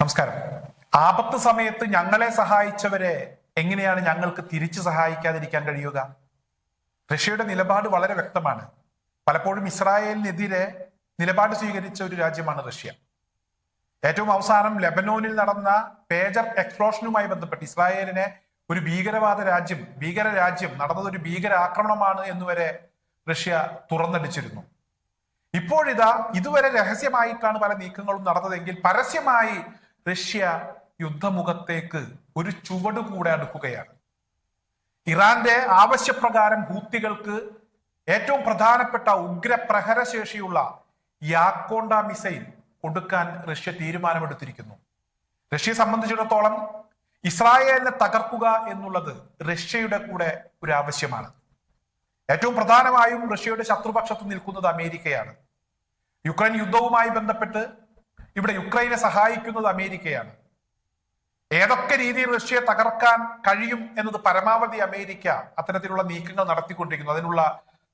നമസ്കാരം. ആപത്ത് സമയത്ത് ഞങ്ങളെ സഹായിച്ചവരെ എങ്ങനെയാണ് ഞങ്ങൾക്ക് തിരിച്ചു സഹായിക്കാതിരിക്കാൻ കഴിയുക? റഷ്യയുടെ നിലപാട് വളരെ വ്യക്തമാണ്. പലപ്പോഴും ഇസ്രായേലിനെതിരെ നിലപാട് സ്വീകരിച്ച ഒരു രാജ്യമാണ് റഷ്യ. ഏറ്റവും അവസാനം ലെബനോനിൽ നടന്ന പേജർ എക്സ്പ്ലോഷനുമായി ബന്ധപ്പെട്ട് ഇസ്രായേലിനെ ഒരു ഭീകരവാദ രാജ്യം ഭീകര രാജ്യം നടന്നത് ഒരു ഭീകര ആക്രമണമാണ് എന്നുവരെ റഷ്യ തുറന്നടിച്ചിരുന്നു. ഇപ്പോഴിതാ ഇതുവരെ രഹസ്യമായിട്ടാണ് പല നീക്കങ്ങളും നടന്നതെങ്കിൽ പരസ്യമായി റഷ്യ യുദ്ധമുഖത്തേക്ക് ഒരു ചുവട് കൂടെ അടുക്കുകയാണ്. ഇറാന്റെ ആവശ്യപ്രകാരം ഹൂത്തികൾക്ക് ഏറ്റവും പ്രധാനപ്പെട്ട ഉഗ്രപ്രഹരശേഷിയുള്ള യാക്കോണ്ട മിസൈൽ കൊടുക്കാൻ റഷ്യ തീരുമാനമെടുത്തിരിക്കുന്നു. റഷ്യയെ സംബന്ധിച്ചിടത്തോളം ഇസ്രായേലിനെ തകർക്കുക എന്നുള്ളത് റഷ്യയുടെ കൂടെ ഒരു ആവശ്യമാണ്. ഏറ്റവും പ്രധാനമായും റഷ്യയുടെ ശത്രുപക്ഷത്ത് നിൽക്കുന്നത് അമേരിക്കയാണ്. യുക്രൈൻ യുദ്ധവുമായി ബന്ധപ്പെട്ട് ഇവിടെ യുക്രൈനെ സഹായിക്കുന്നത് അമേരിക്കയാണ്. ഏതൊക്കെ രീതിയിൽ റഷ്യയെ തകർക്കാൻ കഴിയും എന്നത് പരമാവധി അമേരിക്ക അത്തരത്തിലുള്ള നീക്കങ്ങൾ നടത്തിക്കൊണ്ടിരിക്കുന്നു അതിനുള്ള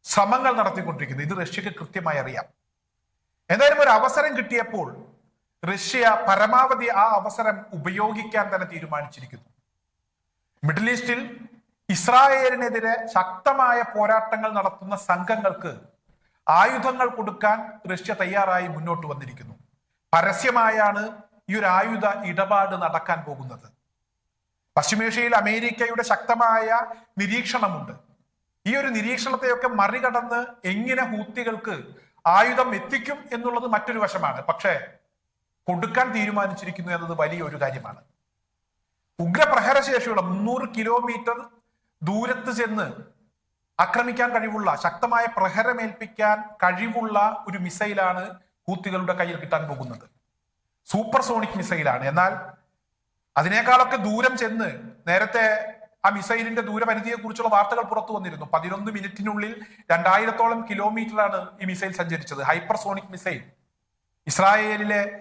ശ്രമങ്ങൾ നടത്തിക്കൊണ്ടിരിക്കുന്നു. ഇത് റഷ്യക്ക് കൃത്യമായി അറിയാം. എന്തായാലും ഒരു അവസരം കിട്ടിയപ്പോൾ റഷ്യ പരമാവധി ആ അവസരം ഉപയോഗിക്കാൻ തന്നെ തീരുമാനിച്ചിരിക്കുന്നു. മിഡിൽ ഈസ്റ്റിൽ ഇസ്രായേലിനെതിരെ ശക്തമായ പോരാട്ടങ്ങൾ നടത്തുന്ന സംഘങ്ങൾക്ക് ആയുധങ്ങൾ കൊടുക്കാൻ റഷ്യ തയ്യാറായി മുന്നോട്ട് വന്നിരിക്കുന്നു. പരസ്യമായാണ് ഈ ഒരു ആയുധ ഇടപാട് നടക്കാൻ പോകുന്നത്. പശ്ചിമേഷ്യയിൽ അമേരിക്കയുടെ ശക്തമായ നിരീക്ഷണമുണ്ട്. ഈ ഒരു നിരീക്ഷണത്തെയൊക്കെ മറികടന്ന് എങ്ങനെ ഹൂത്തികൾക്ക് ആയുധം എത്തിക്കും എന്നുള്ളത് മറ്റൊരു വശമാണ്. പക്ഷേ കൊടുക്കാൻ തീരുമാനിച്ചിരിക്കുന്നു എന്നത് വലിയൊരു കാര്യമാണ്. ഉഗ്രപ്രഹരശേഷിയുള്ള മുന്നൂറ് കിലോമീറ്റർ ദൂരത്ത് ചെന്ന് ആക്രമിക്കാൻ കഴിവുള്ള ശക്തമായ പ്രഹരമേൽപ്പിക്കാൻ കഴിവുള്ള ഒരു മിസൈലാണ് ഹൂത്തികളുടെ കയ്യിൽ കിട്ടാൻ പോകുന്നത്. സൂപ്പർ സോണിക് മിസൈലാണ് എന്നാൽ അതിനേക്കാളൊക്കെ ദൂരം ചെന്ന് നേരത്തെ ആ മിസൈലിന്റെ ദൂരപരിധിയെ കുറിച്ചുള്ള വാർത്തകൾ പുറത്തു വന്നിരുന്നു. പതിനൊന്ന് മിനിറ്റിനുള്ളിൽ രണ്ടായിരത്തോളം കിലോമീറ്ററാണ് ഈ മിസൈൽ സഞ്ചരിച്ചത്. ഹൈപ്പർസോണിക് മിസൈൽ ഇസ്രായേലിലെ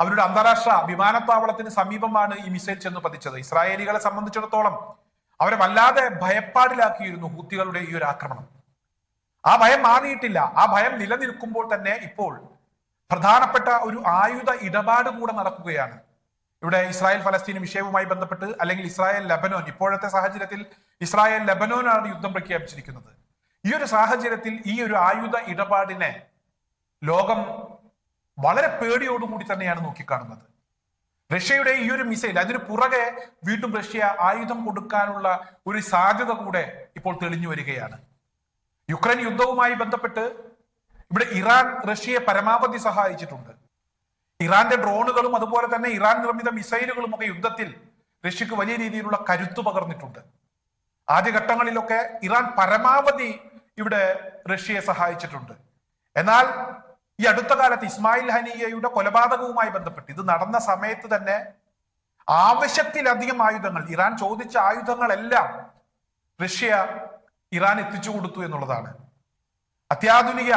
അവരുടെ അന്താരാഷ്ട്ര വിമാനത്താവളത്തിന് സമീപമാണ് ഈ മിസൈൽ ചെന്ന് പതിച്ചത്. ഇസ്രായേലികളെ സംബന്ധിച്ചിടത്തോളം അവരെ വല്ലാതെ ഭയപ്പാടിലാക്കിയിരുന്നു ഹൂത്തികളുടെ ഈ ഒരു ആക്രമണം. ആ ഭയം മാറിയിട്ടില്ല. ആ ഭയം നിലനിൽക്കുമ്പോൾ തന്നെ ഇപ്പോൾ പ്രധാനപ്പെട്ട ഒരു ആയുധ ഇടപാട് കൂടെ നടക്കുകയാണ്. ഇവിടെ ഇസ്രായേൽ ഫലസ്തീൻ വിഷയവുമായി ബന്ധപ്പെട്ട് അല്ലെങ്കിൽ ഇസ്രായേൽ ലബനോൻ ഇപ്പോഴത്തെ സാഹചര്യത്തിൽ ഇസ്രായേൽ ലബനോനാണ് യുദ്ധം പ്രഖ്യാപിച്ചിരിക്കുന്നത്. ഈ ഒരു സാഹചര്യത്തിൽ ഈ ഒരു ആയുധ ഇടപാടിനെ ലോകം വളരെ പേടിയോടുകൂടി തന്നെയാണ് നോക്കിക്കാണുന്നത്. റഷ്യയുടെ ഈ ഒരു മിസൈൽ അതിന് പുറകെ വീണ്ടും റഷ്യ ആയുധം കൊടുക്കാനുള്ള ഒരു സാധ്യത കൂടെ ഇപ്പോൾ തെളിഞ്ഞു വരികയാണ്. യുക്രൈൻ യുദ്ധവുമായി ബന്ധപ്പെട്ട് ഇവിടെ ഇറാൻ റഷ്യയെ പരമാവധി സഹായിച്ചിട്ടുണ്ട്. ഇറാന്റെ ഡ്രോണുകളും അതുപോലെ തന്നെ ഇറാൻ നിർമ്മിത മിസൈലുകളും ഒക്കെ യുദ്ധത്തിൽ റഷ്യക്ക് വലിയ രീതിയിലുള്ള കരുത്തു പകർന്നിട്ടുണ്ട്. ആദ്യഘട്ടങ്ങളിലൊക്കെ ഇറാൻ പരമാവധി ഇവിടെ റഷ്യയെ സഹായിച്ചിട്ടുണ്ട്. എന്നാൽ ഈ അടുത്ത കാലത്ത് ഇസ്മായിൽ ഹനിയയുടെ കൊലപാതകവുമായി ബന്ധപ്പെട്ട് ഇത് നടന്ന സമയത്ത് തന്നെ ആവശ്യത്തിലധികം ആയുധങ്ങൾ ഇറാൻ ചോദിച്ച ആയുധങ്ങളെല്ലാം റഷ്യ ഇറാൻ എത്തിച്ചു കൊടുത്തു എന്നുള്ളതാണ്. അത്യാധുനിക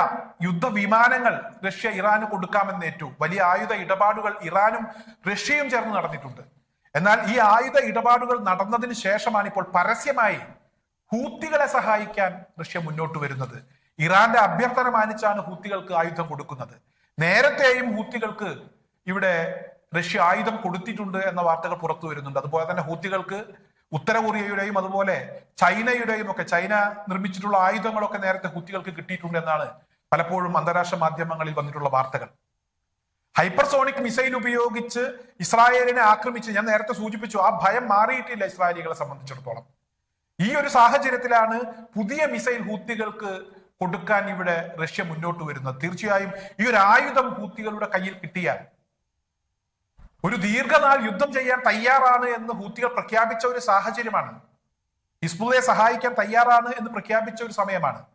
യുദ്ധവിമാനങ്ങൾ റഷ്യ ഇറാന് കൊടുക്കാമെന്ന് ഏറ്റു. വലിയ ആയുധ ഇടപാടുകൾ ഇറാനും റഷ്യയും ചേർന്ന് നടന്നിട്ടുണ്ട്. എന്നാൽ ഈ ആയുധ ഇടപാടുകൾ നടന്നതിന് ശേഷമാണ് ഇപ്പോൾ പരസ്യമായി ഹൂത്തികളെ സഹായിക്കാൻ റഷ്യ മുന്നോട്ട് വരുന്നത്. ഇറാന്റെ അഭ്യർത്ഥന മാനിച്ചാണ് ഹൂത്തികൾക്ക് ആയുധം കൊടുക്കുന്നത്. നേരത്തെയും ഹൂത്തികൾക്ക് ഇവിടെ റഷ്യ ആയുധം കൊടുത്തിട്ടുണ്ട് എന്ന വാർത്തകൾ പുറത്തു വരുന്നുണ്ട്. അതുപോലെ തന്നെ ഹൂത്തികൾക്ക് ഉത്തര കൊറിയയുടെയും അതുപോലെ ചൈനയുടെയും ഒക്കെ ചൈന നിർമ്മിച്ചിട്ടുള്ള ആയുധങ്ങളൊക്കെ നേരത്തെ ഹുത്തികൾക്ക് കിട്ടിയിട്ടുണ്ട് എന്നാണ് പലപ്പോഴും അന്താരാഷ്ട്ര മാധ്യമങ്ങളിൽ വന്നിട്ടുള്ള വാർത്തകൾ. ഹൈപ്പർസോണിക് മിസൈൽ ഉപയോഗിച്ച് ഇസ്രായേലിനെ ആക്രമിച്ച് ഞാൻ നേരത്തെ സൂചിപ്പിച്ചു ആ ഭയം മാറിയിട്ടില്ല ഇസ്രായേലികളെ സംബന്ധിച്ചിടത്തോളം. ഈ ഒരു സാഹചര്യത്തിലാണ് പുതിയ മിസൈൽ ഹൂത്തികൾക്ക് കൊടുക്കാൻ ഇവിടെ റഷ്യ മുന്നോട്ട് വരുന്നത്. തീർച്ചയായും ഈ ഒരു ആയുധം ഹൂത്തികളുടെ കയ്യിൽ കിട്ടിയാൽ ഒരു ദീർഘനാൾ യുദ്ധം ചെയ്യാൻ തയ്യാറാണ് എന്ന് ഹൂത്തികൾ പ്രഖ്യാപിച്ച ഒരു സാഹചര്യമാണ്. ഹിസ്ബുളെ സഹായിക്കാൻ തയ്യാറാണ് എന്ന് പ്രഖ്യാപിച്ച ഒരു സമയമാണ്.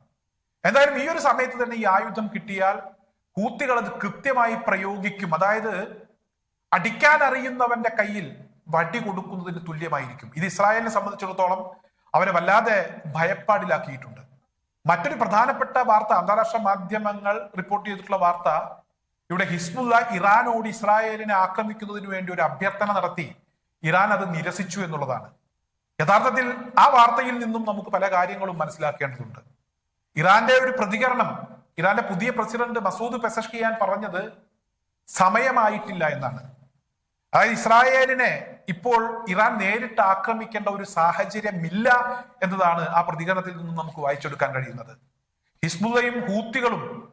എന്തായാലും ഈ ഒരു സമയത്ത് തന്നെ ഈ ആയുധം കിട്ടിയാൽ ഹൂത്തികൾ അത് കൃത്യമായി പ്രയോഗിക്കും. അതായത് അടിക്കാൻ അറിയുന്നവന്റെ കയ്യിൽ വടി കൊടുക്കുന്നതിന് തുല്യമായിരിക്കും. ഇത് ഇസ്രായേലിനെ സംബന്ധിച്ചിടത്തോളം അവരെ വല്ലാതെ ഭയപ്പാടിലാക്കിയിട്ടുണ്ട്. മറ്റൊരു പ്രധാനപ്പെട്ട വാർത്ത അന്താരാഷ്ട്ര മാധ്യമങ്ങൾ റിപ്പോർട്ട് ചെയ്തിട്ടുള്ള വാർത്ത ഇവിടെ ഹിസ്ബുള്ള ഇറാനോട് ഇസ്രായേലിനെ ആക്രമിക്കുന്നതിന് വേണ്ടി ഒരു അഭ്യർത്ഥന നടത്തി. ഇറാൻ അത് നിരസിച്ചു എന്നുള്ളതാണ്. യഥാർത്ഥത്തിൽ ആ വാർത്തയിൽ നിന്നും നമുക്ക് പല കാര്യങ്ങളും മനസ്സിലാക്കേണ്ടതുണ്ട്. ഇറാന്റെ ഒരു പ്രതികരണം ഇറാന്റെ പുതിയ പ്രസിഡന്റ് മസൂദ് പെസഷ്കിയാൻ പറഞ്ഞത് സമയമായിട്ടില്ല എന്നാണ്. അതായത് ഇസ്രായേലിനെ ഇപ്പോൾ ഇറാൻ നേരിട്ട് ആക്രമിക്കേണ്ട ഒരു സാഹചര്യമില്ല എന്നതാണ് ആ പ്രതികരണത്തിൽ നിന്നും നമുക്ക് വായിച്ചെടുക്കാൻ കഴിയുന്നത്. ഹിസ്ബുള്ളയും ഹൂത്തികളും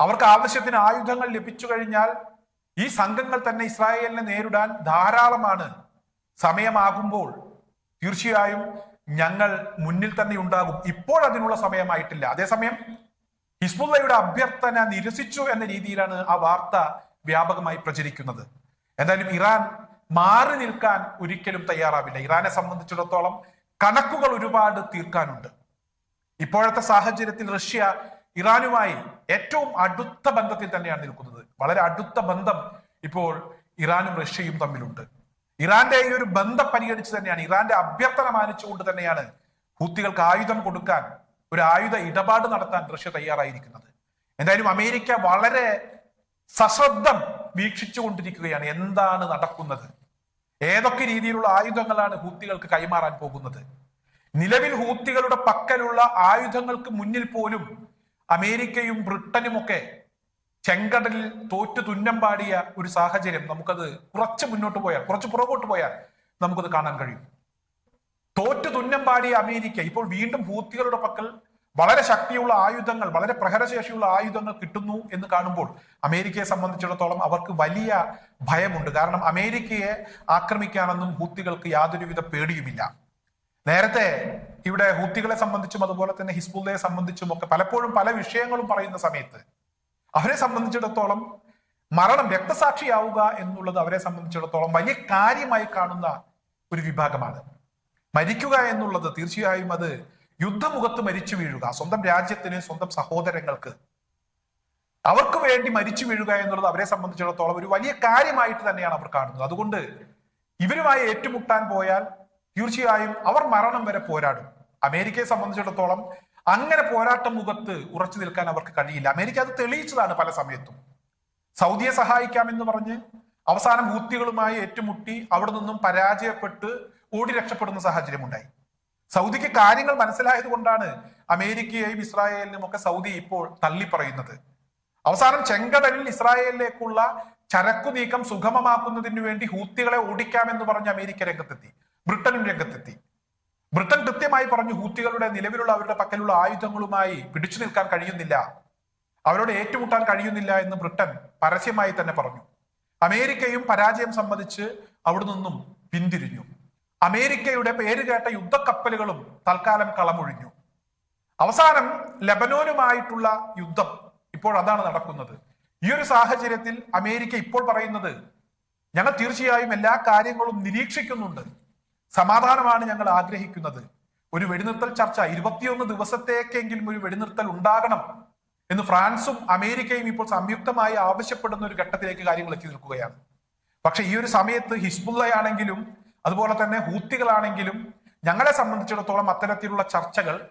അവർക്ക് ആവശ്യത്തിന് ആയുധങ്ങൾ ലഭിച്ചു കഴിഞ്ഞാൽ ഈ സംഘങ്ങൾ തന്നെ ഇസ്രായേലിനെ നേരിടാൻ ധാരാളമാണ്. സമയമാകുമ്പോൾ തീർച്ചയായും ഞങ്ങൾ മുന്നിൽ തന്നെ ഉണ്ടാകും. ഇപ്പോൾ അതിനുള്ള സമയമായിട്ടില്ല. അതേസമയം ഹിസ്ബുല്ലയുടെ അഭ്യർത്ഥന നിരസിച്ചു എന്ന രീതിയിലാണ് ആ വാർത്ത വ്യാപകമായി പ്രചരിക്കുന്നത്. എന്തായാലും ഇറാൻ മാറി നിൽക്കാൻ ഒരിക്കലും തയ്യാറാവില്ല. ഇറാനെ സംബന്ധിച്ചിടത്തോളം കണക്കുകൾ ഒരുപാട് തീർക്കാനുണ്ട്. ഇപ്പോഴത്തെ സാഹചര്യത്തിൽ റഷ്യ ഇറാനുമായി ഏറ്റവും അടുത്ത ബന്ധത്തിൽ തന്നെയാണ് നിൽക്കുന്നത്. വളരെ അടുത്ത ബന്ധം ഇപ്പോൾ ഇറാനും റഷ്യയും തമ്മിലുണ്ട്. ഇറാന്റെ ഈ ഒരു ബന്ധം പരിഗണിച്ച് തന്നെയാണ് ഇറാന്റെ അഭ്യർത്ഥന മാനിച്ചുകൊണ്ട് തന്നെയാണ് ഹൂത്തികൾക്ക് ആയുധം കൊടുക്കാൻ ഒരു ആയുധ ഇടപാട് നടത്താൻ റഷ്യ തയ്യാറായിരിക്കുന്നത്. എന്തായാലും അമേരിക്ക വളരെ സശ്രദ്ധം വീക്ഷിച്ചുകൊണ്ടിരിക്കുകയാണ് എന്താണ് നടക്കുന്നത്? ഏതൊക്കെ രീതിയിലുള്ള ആയുധങ്ങളാണ് ഹൂത്തികൾക്ക് കൈമാറാൻ പോകുന്നത്? നിലവിൽ ഹൂത്തികളുടെ പക്കലുള്ള ആയുധങ്ങൾക്ക് മുന്നിൽ പോലും അമേരിക്കയും ബ്രിട്ടനുമൊക്കെ ചെങ്കടലിൽ തോറ്റു തുന്നം പാടിയ ഒരു സാഹചര്യം നമുക്കത് കുറച്ച് മുന്നോട്ട് പോയാൽ കുറച്ച് പുറകോട്ട് പോയാൽ നമുക്കത് കാണാൻ കഴിയും. തോറ്റു തുന്നം പാടിയ അമേരിക്ക ഇപ്പോൾ വീണ്ടും ഹൂത്തികളുടെ പക്കൽ വളരെ ശക്തിയുള്ള ആയുധങ്ങൾ വളരെ പ്രഹരശേഷിയുള്ള ആയുധങ്ങൾ കിട്ടുന്നു എന്ന് കാണുമ്പോൾ അമേരിക്കയെ സംബന്ധിച്ചിടത്തോളം അവർക്ക് വലിയ ഭയമുണ്ട്. കാരണം അമേരിക്കയെ ആക്രമിക്കാനൊന്നും ഹൂത്തികൾക്ക് യാതൊരുവിധ പേടിയുമില്ല. നേരത്തെ ഇവിടെ ഹൂത്തികളെ സംബന്ധിച്ചും അതുപോലെ തന്നെ ഹിസ്ബുള്ളയെ സംബന്ധിച്ചും ഒക്കെ പലപ്പോഴും പല വിഷയങ്ങളും പറയുന്ന സമയത്ത് അവരെ സംബന്ധിച്ചിടത്തോളം മരണം രക്തസാക്ഷിയാവുക എന്നുള്ളത് അവരെ സംബന്ധിച്ചിടത്തോളം വലിയ കാര്യമായി കാണുന്ന ഒരു വിഭാഗമാണ്. മരിക്കുക എന്നുള്ളത് തീർച്ചയായും അത് യുദ്ധമുഖത്ത് മരിച്ചു വീഴുക സ്വന്തം രാജ്യത്തിന് സ്വന്തം സഹോദരങ്ങൾക്ക് അവർക്ക് വേണ്ടി മരിച്ചു വീഴുക എന്നുള്ളത് അവരെ സംബന്ധിച്ചിടത്തോളം ഒരു വലിയ കാര്യമായിട്ട് തന്നെയാണ് അവർ കാണുന്നത്. അതുകൊണ്ട് ഇവരുമായി ഏറ്റുമുട്ടാൻ പോയാൽ തീർച്ചയായും അവർ മരണം വരെ പോരാടും. അമേരിക്കയെ സംബന്ധിച്ചിടത്തോളം അങ്ങനെ പോരാട്ട മുഖത്ത് ഉറച്ചു നിൽക്കാൻ അവർക്ക് കഴിയില്ല. അമേരിക്ക അത് തെളിയിച്ചതാണ് പല സമയത്തും. സൗദിയെ സഹായിക്കാമെന്ന് പറഞ്ഞ് അവസാനം ഹൂത്തികളുമായി ഏറ്റുമുട്ടി അവിടെ നിന്നും പരാജയപ്പെട്ട് ഓടി രക്ഷപ്പെടുന്ന സാഹചര്യം ഉണ്ടായി. സൗദിക്ക് കാര്യങ്ങൾ മനസ്സിലായത് കൊണ്ടാണ് അമേരിക്കയെയും ഇസ്രായേലിനും ഒക്കെ സൗദി ഇപ്പോൾ തള്ളി പറയുന്നത് അവസാനം ചെങ്കടലിൽ ഇസ്രായേലിലേക്കുള്ള ചരക്കു നീക്കം സുഗമമാക്കുന്നതിന് വേണ്ടി ഹൂത്തികളെ ഓടിക്കാമെന്ന് പറഞ്ഞ് അമേരിക്ക രംഗത്തെത്തി. ബ്രിട്ടനും രംഗത്തെത്തി. ബ്രിട്ടൻ കൃത്യമായി പറഞ്ഞു ഹൂത്തികളുടെ നിലവിലുള്ള അവരുടെ പക്കലുള്ള ആയുധങ്ങളുമായി പിടിച്ചു നിൽക്കാൻ കഴിയുന്നില്ല. അവരോട് ഏറ്റുമുട്ടാൻ കഴിയുന്നില്ല എന്ന് ബ്രിട്ടൻ പരസ്യമായി തന്നെ പറഞ്ഞു. അമേരിക്കയും പരാജയം സംബന്ധിച്ച് അവിടെ നിന്നും പിന്തിരിഞ്ഞു. അമേരിക്കയുടെ പേര് കേട്ട യുദ്ധക്കപ്പലുകളും തൽക്കാലം കളമൊഴിഞ്ഞു. അവസാനം ലബനോനുമായിട്ടുള്ള യുദ്ധം ഇപ്പോൾ അതാണ് നടക്കുന്നത്. ഈ ഒരു സാഹചര്യത്തിൽ അമേരിക്ക ഇപ്പോൾ പറയുന്നത് ഞങ്ങൾ തീർച്ചയായും എല്ലാ കാര്യങ്ങളും നിരീക്ഷിക്കുന്നുണ്ട്. സമാധാനമാണ് ഞങ്ങൾ ആഗ്രഹിക്കുന്നത്. ഒരു വെടിനിർത്തൽ ചർച്ച ഇരുപത്തിയൊന്ന് ദിവസത്തേക്കെങ്കിലും ഒരു വെടിനിർത്തൽ ഉണ്ടാകണം എന്ന് ഫ്രാൻസും അമേരിക്കയും ഇപ്പോൾ സംയുക്തമായി ആവശ്യപ്പെടുന്ന ഒരു ഘട്ടത്തിലേക്ക് കാര്യങ്ങൾ എത്തി നിൽക്കുകയാണ്. പക്ഷെ ഈ ഒരു സമയത്ത് ഹിസ്ബുള്ളയാണെങ്കിലും അതുപോലെ തന്നെ ഹൂത്തികളാണെങ്കിലും ഞങ്ങളെ സംബന്ധിച്ചിടത്തോളം അത്തരത്തിലുള്ള ചർച്ചകൾ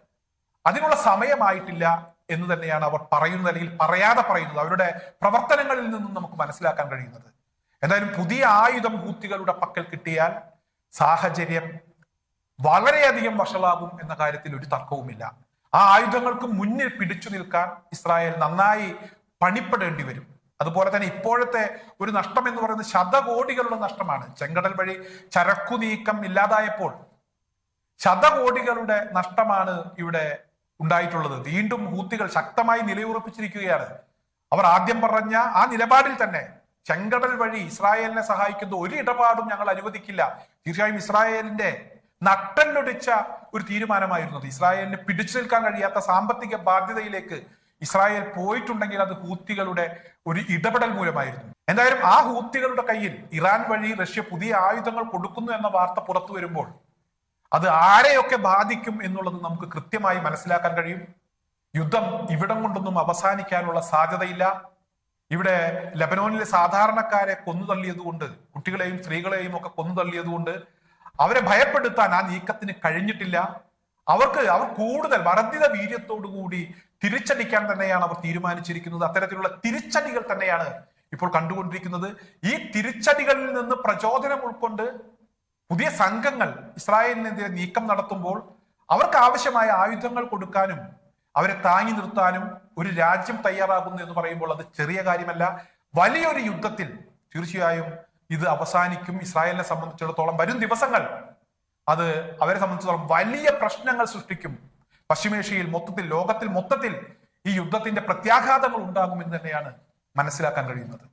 അതിനുള്ള സമയമായിട്ടില്ല എന്ന് തന്നെയാണ് അവർ പറയുന്നത് അല്ലെങ്കിൽ പറയാതെ പറയുന്നത്. അവരുടെ പ്രവർത്തനങ്ങളിൽ നിന്നും നമുക്ക് മനസ്സിലാക്കാൻ കഴിയുന്നത്. എന്തായാലും പുതിയ ആയുധം ഹൂത്തികളുടെ പക്കൽ കിട്ടിയാൽ സാഹചര്യം വളരെയധികം വഷളാകും എന്ന കാര്യത്തിൽ ഒരു തർക്കവുമില്ല. ആ ആയുധങ്ങൾക്ക് മുന്നിൽ പിടിച്ചു നിൽക്കാൻ ഇസ്രായേൽ നന്നായി പണിപ്പെടേണ്ടി വരും. അതുപോലെ തന്നെ ഇപ്പോഴത്തെ ഒരു നഷ്ടം എന്ന് പറയുന്നത് ശതകോടികളുടെ നഷ്ടമാണ്. ചെങ്കടൽ വഴി ചരക്കു നീക്കം ഇല്ലാതായപ്പോൾ ശതകോടികളുടെ നഷ്ടമാണ് ഇവിടെ ഉണ്ടായിട്ടുള്ളത്. വീണ്ടും ഹൂത്തികൾ ശക്തമായി നിലയുറപ്പിച്ചിരിക്കുകയാണ്. അവർ ആദ്യം പറഞ്ഞ ആ നിലപാടിൽ തന്നെ ചെങ്കടൽ വഴി ഇസ്രായേലിനെ സഹായിക്കുന്ന ഒരു ഇടപാടും ഞങ്ങൾ അനുവദിക്കില്ല. തീർച്ചയായും ഇസ്രായേലിന്റെ നട്ടല്ലൊടിച്ച ഒരു തീരുമാനമായിരുന്നു. ഇസ്രായേലിന് പിടിച്ചു നിൽക്കാൻ കഴിയാത്ത സാമ്പത്തിക ബാധ്യതയിലേക്ക് ഇസ്രായേൽ പോയിട്ടുണ്ടെങ്കിൽ അത് ഹൂത്തികളുടെ ഒരു ഇടപെടൽ മൂലമായിരുന്നു. എന്തായാലും ആ ഹൂത്തികളുടെ കയ്യിൽ ഇറാൻ വഴി റഷ്യ പുതിയ ആയുധങ്ങൾ കൊടുക്കുന്നു എന്ന വാർത്ത പുറത്തു വരുമ്പോൾ അത് ആരെയൊക്കെ ബാധിക്കും എന്നുള്ളത് നമുക്ക് കൃത്യമായി മനസ്സിലാക്കാൻ കഴിയും. യുദ്ധം ഇവിടം കൊണ്ടൊന്നും അവസാനിക്കാനുള്ള സാധ്യതയില്ല. ഇവിടെ ലബനോനിലെ സാധാരണക്കാരെ കൊന്നു തള്ളിയതുകൊണ്ട് കുട്ടികളെയും സ്ത്രീകളെയും ഒക്കെ കൊന്നു തള്ളിയതുകൊണ്ട് അവരെ ഭയപ്പെടുത്താൻ ആ നീക്കത്തിന് കഴിഞ്ഞിട്ടില്ല. അവർക്ക് അവർ കൂടുതൽ വർദ്ധിത വീര്യത്തോടുകൂടി തിരിച്ചടിക്കാൻ തന്നെയാണ് അവർ തീരുമാനിച്ചിരിക്കുന്നത്. അത്തരത്തിലുള്ള തിരിച്ചടികൾ തന്നെയാണ് ഇപ്പോൾ കണ്ടുകൊണ്ടിരിക്കുന്നത്. ഈ തിരിച്ചടികളിൽ നിന്ന് പ്രചോദനം ഉൾക്കൊണ്ട് പുതിയ സംഘങ്ങൾ ഇസ്രായേലിനെതിരെ നീക്കം നടത്തുമ്പോൾ അവർക്ക് ആവശ്യമായ ആയുധങ്ങൾ കൊടുക്കാനും അവരെ താങ്ങി നിർത്താനും ഒരു രാജ്യം തയ്യാറാകുന്നു എന്ന് പറയുമ്പോൾ അത് ചെറിയ കാര്യമല്ല. വലിയൊരു യുദ്ധത്തിൽ തീർച്ചയായും ഇത് അവസാനിക്കും. ഇസ്രായേലിനെ സംബന്ധിച്ചിടത്തോളം വരും ദിവസങ്ങൾ അത് അവരെ സംബന്ധിച്ചിടത്തോളം വലിയ പ്രശ്നങ്ങൾ സൃഷ്ടിക്കും. പശ്ചിമേഷ്യയിൽ മൊത്തത്തിൽ ലോകത്തിൽ മൊത്തത്തിൽ ഈ യുദ്ധത്തിന്റെ പ്രത്യാഘാതങ്ങൾ ഉണ്ടാകുമെന്ന് തന്നെയാണ് മനസ്സിലാക്കാൻ കഴിയുന്നത്.